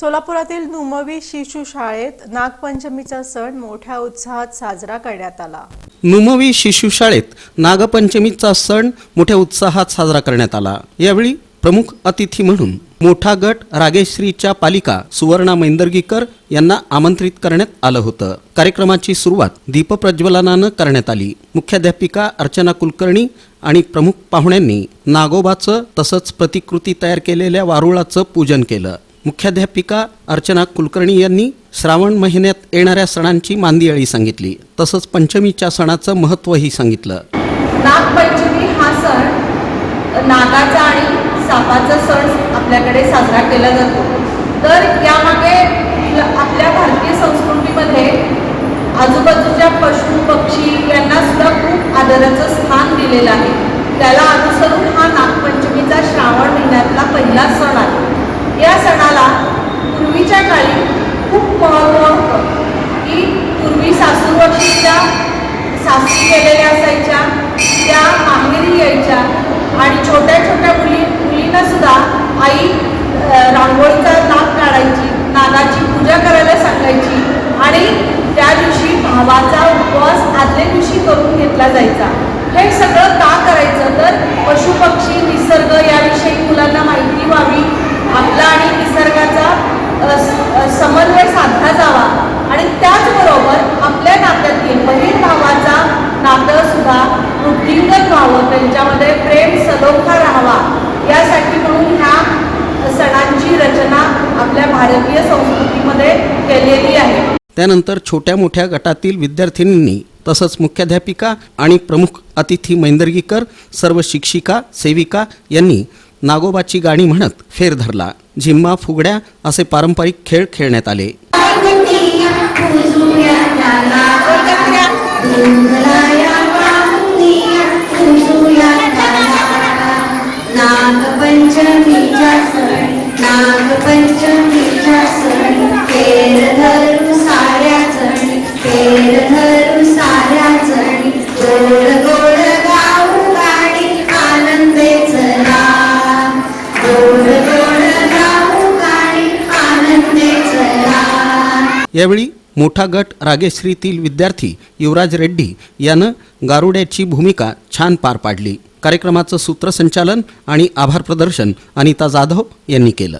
सोलापुरातील नुमवी शिशु शाळेत नागपंचमीचा सण मोठ्या उत्साहात साजरा करण्यात आला. नुमवी शिशुशाळेत नागपंचमीचा सण मोठ्या उत्साहात साजरा करण्यात आला. यावेळी प्रमुख अतिथी म्हणून मोठा गट रागेश्रीच्या पालिका सुवर्णा मैंदर्गीकर यांना आमंत्रित करण्यात आलं होतं. कार्यक्रमाची सुरुवात दीपप्रज्वलनानं करण्यात आली. मुख्याध्यापिका अर्चना कुलकर्णी आणि प्रमुख पाहुण्यांनी नागोबाचं तसंच प्रतिकृती तयार केलेल्या वारुळाचं पूजन केलं. मुख्याध्यापिका अर्चना कुलकर्णी यांनी श्रावण महिन्यात येणाऱ्या सणांची मांदियाळी सांगितली. तसंच पंचमीच्या सणाचं महत्त्वही सांगितलं. नागपंचमी हा सण नागाचा आणि सापाचा सण आपल्याकडे साजरा केला जातो. तर यामागे आपल्या भारतीय संस्कृतीमध्ये आजूबाजूच्या पशु पक्षी यांना सुद्धा खूप आदराचं स्थान दिलेलं आहे. त्याला अनुसरून हा नागपंचमीचा श्रावण महिन्यातला पहिला सण आहे. महत्त्व होतं की पूर्वी सासूरवाशीच्या सासरी गेलेल्या असायच्या त्या माहेरी यायच्या. आणि छोट्या छोट्या मुली मुलींनासुद्धा आई रांगोळीचा नाग काढायची नागाची पूजा करायला सांगायची आणि त्या दिवशी भावाचा उपवास आदल्या दिवशी करून घेतला जायचा. हे सगळं का करायचं? तर पशुपक्षी निसर्ग याविषयी मुलांना माहिती व्हावी. आपला आणि निसर्गाचा समन्वय व्हावं त्यांच्यामध्ये प्रेम सलोखा राहावा. यासाठी म्हणून ह्या सणांची रचना आपल्या भारतीय संस्कृतीमध्ये केलेली आहे. त्यानंतर छोट्या मोठ्या गटातील विद्यार्थिनींनी तसंच मुख्याध्यापिका आणि प्रमुख अतिथी मैंदर्गीकर सर्व शिक्षिका सेविका यांनी नागोबाची गाणी म्हणत फेर धरला. झिम्मा फुगड्या असे पारंपरिक खेळ खेळण्यात आले. सण नागपंचमीच्या सण धरू साऱ्या धरू साऱ्या गोड गोड गाऊ गाणी आनंदे चला. गोड गोड गाऊ गाणी आनंदे चला. यावेळी मोठा गट रागेश्रीतील विद्यार्थी युवराज रेड्डी यानं गारुड्याची भूमिका छान पार पाडली. कार्यक्रमाचं सूत्रसंचालन आणि आभार प्रदर्शन अनिता जाधव यांनी केलं.